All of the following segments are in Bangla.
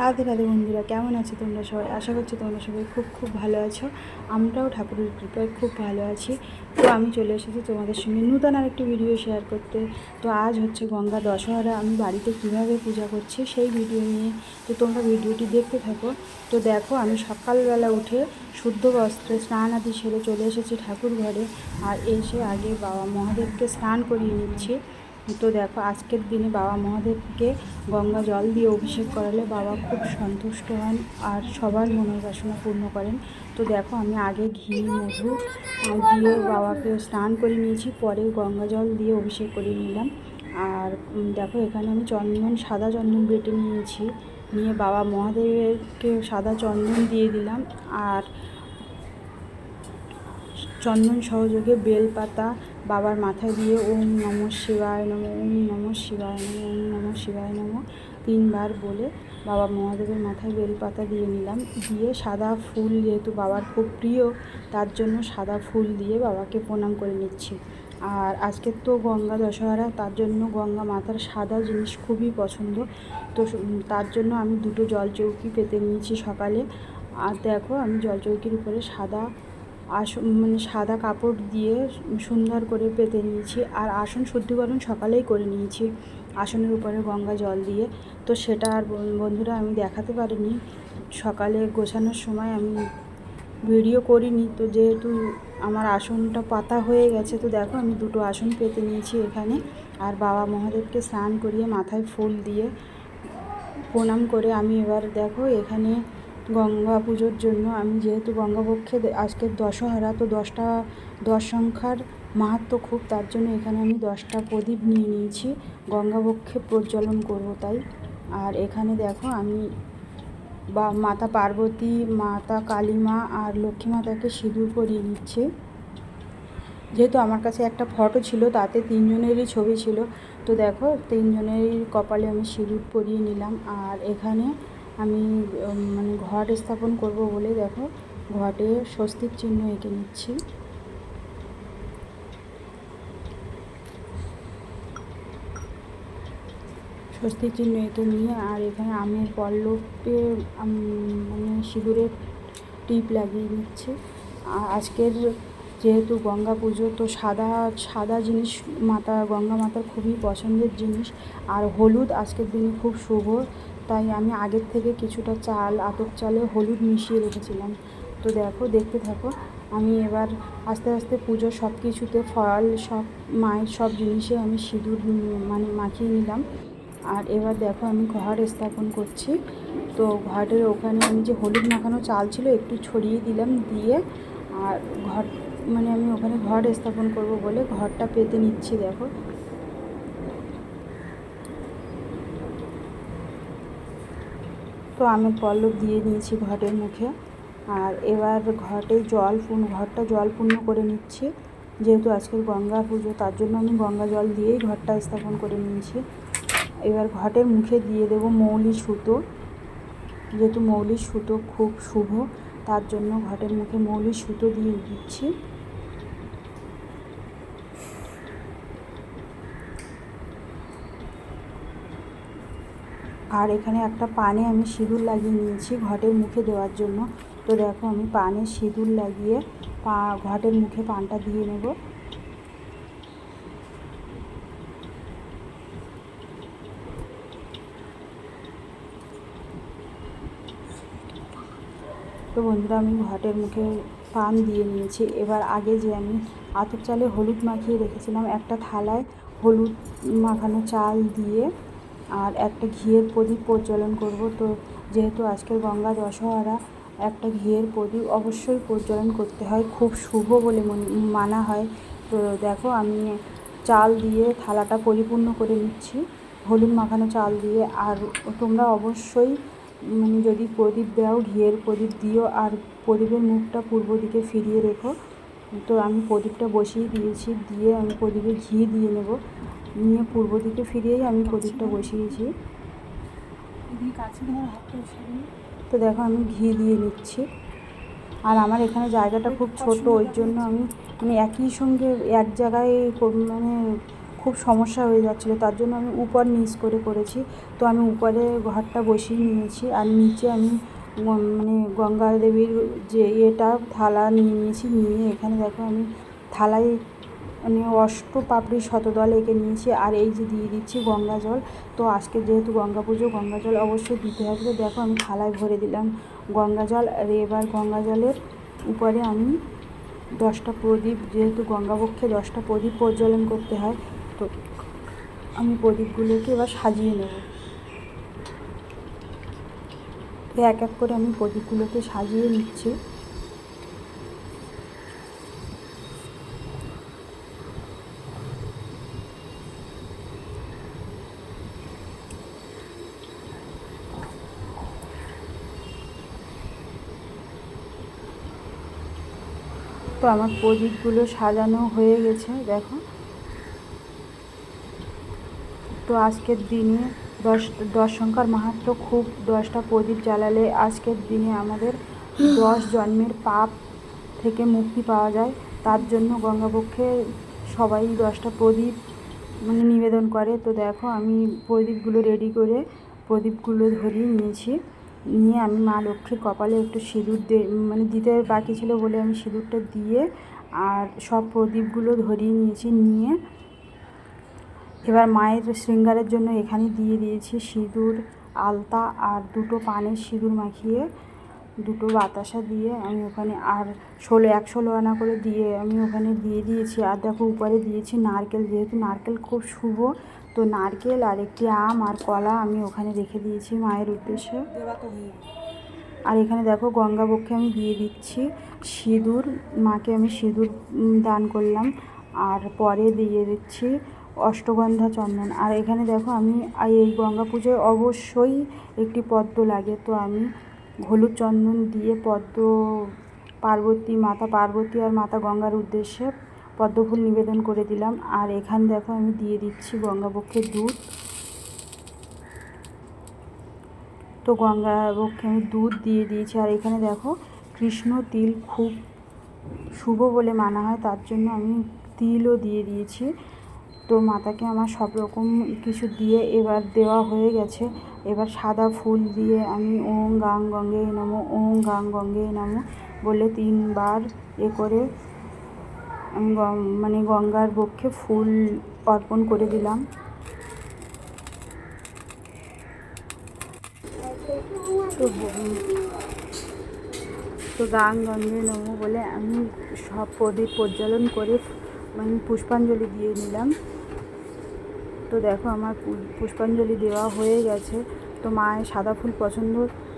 রাধে রাধে বন্ধুরা, কেমন আছো তোমরা সবাই? আশা করছি তোমরা সবাই খুব খুব ভালো আছো। আমরাও ঠাকুরের কৃপায় খুব ভালো আছি। তো আমি চলে এসেছি তোমাদের সঙ্গে নূতন আরেকটি ভিডিও শেয়ার করতে। তো আজ হচ্ছে গঙ্গা দশহরা। আমি বাড়িতে কীভাবে পূজা করছি সেই ভিডিও নিয়ে। তো তোমরা ভিডিওটি দেখতে থাকো। তো দেখো, আমি সকালবেলা উঠে শুদ্ধ বস্ত্রে স্নান আদি সেরে চলে এসেছি ঠাকুর ঘরে। আর এসে আগে বাবা মহাদেবকে স্নান করিয়ে নিচ্ছি। তো দেখো, আজকের দিনে বাবা মহাদেবকে গঙ্গা জল দিয়ে অভিষেক করালে বাবা খুব সন্তুষ্ট হন আর সবার মনোবাসনা পূর্ণ করেন। তো দেখো, আমি আগে ঘি, মধু দিয়ে বাবাকে স্নান করে নিয়েছি, পরে গঙ্গা জল দিয়ে অভিষেক করে নিলাম। আর দেখো, এখানে আমি চন্দন, সাদা চন্দন বেটে নিয়েছি, নিয়ে বাবা মহাদেবেরকে সাদা চন্দন দিয়ে দিলাম। আর চন্দন সহযোগে বেলপাতা বাবার মাথায় দিয়ে ওম নম শিবায় নম, ওম নম শিবায় নম, ওম নম শিবায় নম তিনবার বলে বাবা মহাদেবের মাথায় বেলপাতা দিয়ে নিলাম। দিয়ে সাদা ফুল যেহেতু বাবার খুব প্রিয়, তার জন্য সাদা ফুল দিয়ে বাবাকে প্রণাম করে নিচ্ছি। আর আজকের তো গঙ্গা দশহরা, তার জন্য গঙ্গা মাতার সাদা জিনিস খুবই পছন্দ। তো তার জন্য আমি দুটো জল চৌকি পেতে নিয়েছি সকালে। আর দেখো, আমি জল চৌকির উপরে সাদা আসন মানে সাদা কাপড় দিয়ে সুন্দর করে পেতে নিয়েছি। আর আসন শুদ্ধিকরণ সকালেই করে নিয়েছি। আসনের উপরে গঙ্গা জল দিয়ে। তো সেটা আর বন্ধুরা আমি দেখাতে পারিনি। সকালে গোছানোর সময় আমি ভিডিও করিনি। তো যেহেতু আমার আসনটা পাতা হয়ে গেছে, তো দেখো আমি দুটো আসন পেতে নিয়েছি এখানে। আর বাবা মহাদেবকে স্নান করিয়ে মাথায় ফুল দিয়ে প্রণাম করে আমি এবার দেখো এখানে গঙ্গা পুজোর জন্য আমি যেহেতু গঙ্গাপক্ষে আজকের দশহরা, তো দশটা, দশ সংখ্যার মাহাত্ম খুব, তার জন্য এখানে আমি দশটা প্রদীপ নিয়ে নিয়েছি। গঙ্গাপক্ষে প্রজ্বলন করব তাই। আর এখানে দেখো আমি বা, মাতা পার্বতী, মাতা কালীমা আর লক্ষ্মী মাতাকে সিঁদুর পরিয়ে নিচ্ছি যেহেতু আমার কাছে একটা ফটো ছিল, তাতে তিনজনেরই ছবি ছিল, তো দেখো তিনজনেরই কপালে আমি সিঁদুর পরিয়ে নিলাম। আর এখানে আমি মানে ঘট স্থাপন করব বলে দেখো, ঘটে স্বস্তিক চিহ্ন এঁকে নিচ্ছি। স্বস্তিক চিহ্ন এঁকে নিয়ে আর এখানে আমের পল্লবে মানে সিঁদুরের টিপ লাগিয়ে নিচ্ছি। আজকের যেহেতু গঙ্গা পুজো, তো সাদা সাদা জিনিস মাতা, গঙ্গা মাতার খুবই পছন্দের জিনিস। আর হলুদ আজকের দিনে খুব শুভ। তাই আমি আগের থেকে কিছুটা চাল, আতপ চালে হলুদ মিশিয়ে রেখেছিলাম। তো দেখো, দেখতে থাকো, আমি এবার আস্তে আস্তে পুজোর সব কিছুতে ফল, সব মায়ের সব জিনিসে আমি সিঁদুর মানে মাখিয়ে নিলাম। আর এবার দেখো, আমি ঘর স্থাপন করছি। তো ঘরের ওখানে আমি যে হলুদ মাখানো চাল ছিল, একটু ছড়িয়ে দিলাম, দিয়ে আর ঘর মানে আমি ওখানে ঘর স্থাপন করব বলে ঘরটা পেতে নিচ্ছি, দেখো। তো আমি পল্লব দিয়ে নিয়েছি ঘটের মুখে। আর এবার ঘটে জল পূর্ণ, ঘরটা জল পূর্ণ করে নিচ্ছি। যেহেতু আজকের গঙ্গা পুজো, তার জন্য আমি গঙ্গা জল দিয়েই ঘরটা স্থাপন করে নিয়েছি। এবার ঘটের মুখে দিয়ে দেবো মৌলি সুতো। যেহেতু মৌলি সুতো খুব শুভ, তার জন্য ঘটের মুখে মৌলি সুতো দিয়ে দিচ্ছি। আর এখানে একটা পানে আমি সিঁদুর লাগিয়ে নিয়েছি ঘটের মুখে দেওয়ার জন্য। তো দেখো আমি পানে সিঁদুর লাগিয়ে পা ঘটের মুখে পানটা দিয়ে নেব। তো বন্ধুরা আমি ঘটের মুখে পান দিয়ে নিয়েছি। এবার আগে যে আমি আতপ চালে হলুদ মাখিয়ে রেখেছিলাম, একটা থালায় হলুদ মাখানো চাল দিয়ে আর একটা ঘিয়ের প্রদীপ প্রজ্বলন করব। তো যেহেতু আজকের গঙ্গা দশহরা, একটা ঘিয়ের প্রদীপ অবশ্যই প্রজ্বলন করতে হয়। খুব শুভ বলে মনে- হয়। তো দেখো, আমি চাল দিয়ে থালাটা পরিপূর্ণ করে নিচ্ছি। হলুদ মাখানো চাল দিয়ে। আর তোমরা অবশ্যই মানে যদি প্রদীপ দাও, ঘিয়ের প্রদীপ দিও, আর প্রদীপের মুখটা পূর্ব দিকে ফিরিয়ে রেখো। তো আমি প্রদীপটা বসিয়ে দিয়েছি। দিয়ে আমি প্রদীপে ঘি দিয়ে নেব। নিয়ে পূর্ব দিকে ফিরিয়েই আমি প্রদীপটা বসিয়েছি। তো দেখো আমি ঘি দিয়ে নিচ্ছি। আর আমার এখানে জায়গাটা খুব ছোট ওই জন্য আমি মানে একই সঙ্গে এক জায়গায় মানে খুব সমস্যা হয়ে যাচ্ছিল। তার জন্য আমি উপর নিচ করে করেছি। তো আমি উপরে ঘরটা বসিয়ে নিয়েছি। আর নিচে আমি মানে গঙ্গা দেবীর যে ইয়েটা থালা নিয়ে নিয়েছি। নিয়ে এখানে দেখো আমি থালায় মানে অষ্ট পাপড়ি শতদল এঁকে নিয়েছি আর এই যে দিয়ে দিচ্ছি গঙ্গা জল। তো আজকে যেহেতু গঙ্গা পুজো, গঙ্গা জল অবশ্যই দিতে তো দেখো আমি থালায় ভরে দিলাম গঙ্গা জল আর এবার গঙ্গা জলের উপরে আমি দশটা প্রদীপ, যেহেতু গঙ্গাবক্ষে দশটা প্রদীপ প্রজ্বলন করতে হয়, তো আমি প্রদীপগুলোকে এবার সাজিয়ে নেব। এক এক করে আমি প্রদীপগুলোকে সাজিয়ে নিচ্ছি। তো আমার প্রদীপগুলো সাজানো হয়ে গেছে, দেখো। তো আজকের দিনে দশ দশ সংখ্যার মাহাত্ম খুব দশটা প্রদীপ জ্বালালে আজকের দিনে আমাদের দশ জন্মের পাপ থেকে মুক্তি পাওয়া যায়। তার জন্য গঙ্গাপক্ষে সবাই দশটা প্রদীপ মানে নিবেদন করে। তো দেখো, আমি প্রদীপগুলো রেডি করে প্রদীপগুলো ধরিয়ে নিয়েছি। নিয়ে আমি মা লক্ষ্মীর কপালে একটু সিঁদুর দে মানে দিতে বাকি ছিল বলে আমি সিঁদুরটা দিয়ে আর সব প্রদীপগুলো ধরিয়ে নিয়েছি, নিয়ে এবার মায়ের শৃঙ্গারের জন্য এখানে দিয়ে দিয়েছি সিঁদুর, আলতা আর দুটো পানের সিঁদুর মাখিয়ে দুটো বাতাসা দিয়ে আমি ওখানে আর ষোলো এক ষোলো আনা করে দিয়ে আমি ওখানে দিয়ে দিয়েছি। আর দেখো উপরে দিয়েছি নারকেল, যেহেতু নারকেল খুব শুভ তো নারকেল আর একটি আম আর কলা আমি ওখানে রেখে দিয়েছি মায়ের উদ্দেশ্যে। আর এখানে দেখো গঙ্গাবক্ষে আমি দিয়ে দিচ্ছি সিঁদুর, মাকে আমি সিঁদুর দান করলাম। আর পরে দিয়ে দিচ্ছি অষ্টগন্ধা চন্দন। আর এখানে দেখো আমি এই গঙ্গা পুজোয় অবশ্যই একটি পদ্ম লাগে। তো আমি হলুদ চন্দন দিয়ে পদ্ম, পার্বতী, মাতা পার্বতী আর মাতা গঙ্গার উদ্দেশ্যে পদ্মফুল নিবেদন করে দিলাম। আর এখানে দেখো আমি দিয়ে দিচ্ছি গঙ্গাবক্ষের দুধ। তো গঙ্গাবক্ষে আমি দুধ দিয়ে দিয়েছি। আর এখানে দেখো কৃষ্ণ তিল খুব শুভ বলে মানা হয়, তার জন্য আমি তিলও দিয়ে দিয়েছি। তো মাতাকে আমার সব রকম কিছু দিয়ে এবার দেওয়া হয়ে গেছে। এবার সাদা ফুল দিয়ে আমি ওম গাং গঙ্গে নমো, ওম গাং গঙ্গে নমো বলে তিনবার এ করে মানে গঙ্গার বক্ষে ফুল অর্পণ করে দিলাম। তো তো গাং গঙ্গে নমো বলে আমি সব প্রদীপ প্রজ্বলন করে মানে পুষ্পাঞ্জলি দিয়ে নিলাম। তো দেখো আমার পুষ্পাঞ্জলি দেওয়া হয়ে গেছে। তো মায়ের সাদা ফুল পছন্দ,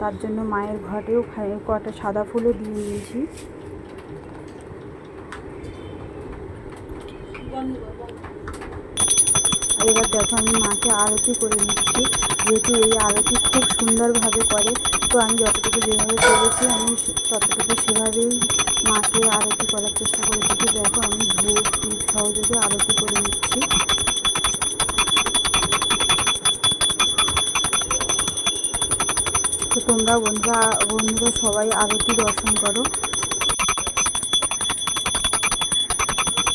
তার জন্য মায়ের ঘটেও কটা সাদা ফুলও দিয়ে নিয়েছি। এবার দেখো আমি মাকে আরতি করে নিচ্ছি। যেহেতু এই আরতি খুব সুন্দরভাবে করে, তো আমি যতটুকু যেভাবে করেছি, আমি ততটুকু সেভাবেই মাকে আরতি করার চেষ্টা করেছি। তো দেখো আমি ধূপ সহযোগে আরতি করে নিচ্ছি। তো তোমরা বন্ধুরা বন্ধুরা সবাই আরতি দর্শন করো।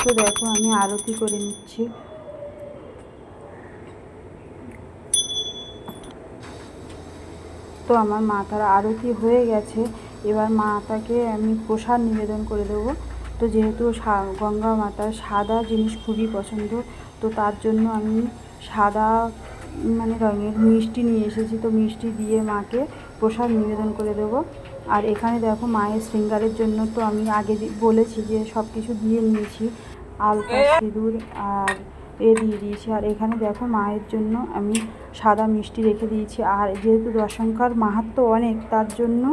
তো দেখো, আমি আরতি করে নিচ্ছি। তো আমার মাতার আরতি হয়ে গেছে। এবার মাতাকে আমি প্রসাদ নিবেদন করে দেবো। তো যেহেতু গঙ্গা মাতার সাদা জিনিস খুবই পছন্দ, তো তার জন্য আমি সাদা মানে রঙের মিষ্টি নিয়ে এসেছি। তো মিষ্টি দিয়ে মাকে প্রসাদ নিবেদন করে দেবো। আর এখানে দেখো মায়ের শৃঙ্গারের জন্য তো আমি আগে বলেছি যে সব কিছু দিয়ে নিয়েছি। আলতা সিঁদুর আর এ দিয়ে দিয়েছি। আর এখানে দেখো মায়ের জন্য আমি সাদা মিষ্টি রেখে দিয়েছি। আর যেহেতু দশঙ্কার মাহাত্ম অনেক তার জন্য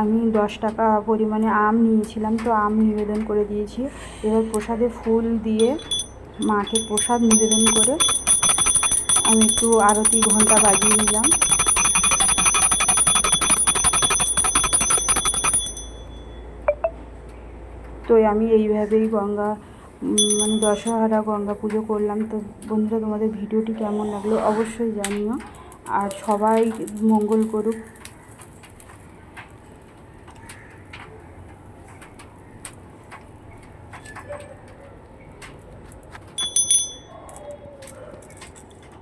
আমি দশ টাকা পরিমাণে আম নিয়েছিলাম। তো আম নিবেদন করে দিয়েছি। এবার প্রসাদে ফুল দিয়ে মাকে প্রসাদ নিবেদন করে আমি একটু আরতি ঘণ্টা বাজিয়ে নিলাম। তো আমি এইভাবেই গঙ্গা মানে দশহরা, গঙ্গা পুজো করলাম। তো বন্ধুরা, তোমাদের ভিডিওটি কেমন লাগল অবশ্যই জানিও। আর সবাই মঙ্গল করুক।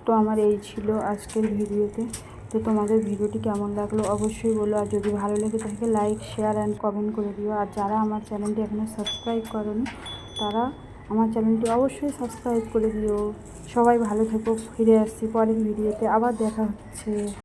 তো আমার এই ছিল আজকের ভিডিওতে। তো তোমাদের ভিডিওটি কেমন লাগল অবশ্যই বলো। আর যদি ভালো লেগে থাকে লাইক শেয়ার অ্যান্ড কমেন্ট করে দিও। আর যারা আমার চ্যানেলটি এখনও সাবস্ক্রাইব করনি, তারা আমার চ্যানেলটি অবশ্যই সাবস্ক্রাইব করে দিও। সবাই ভালো থেকো, ফিরে আসছি পরের ভিডিওতে, আবার দেখা হচ্ছে।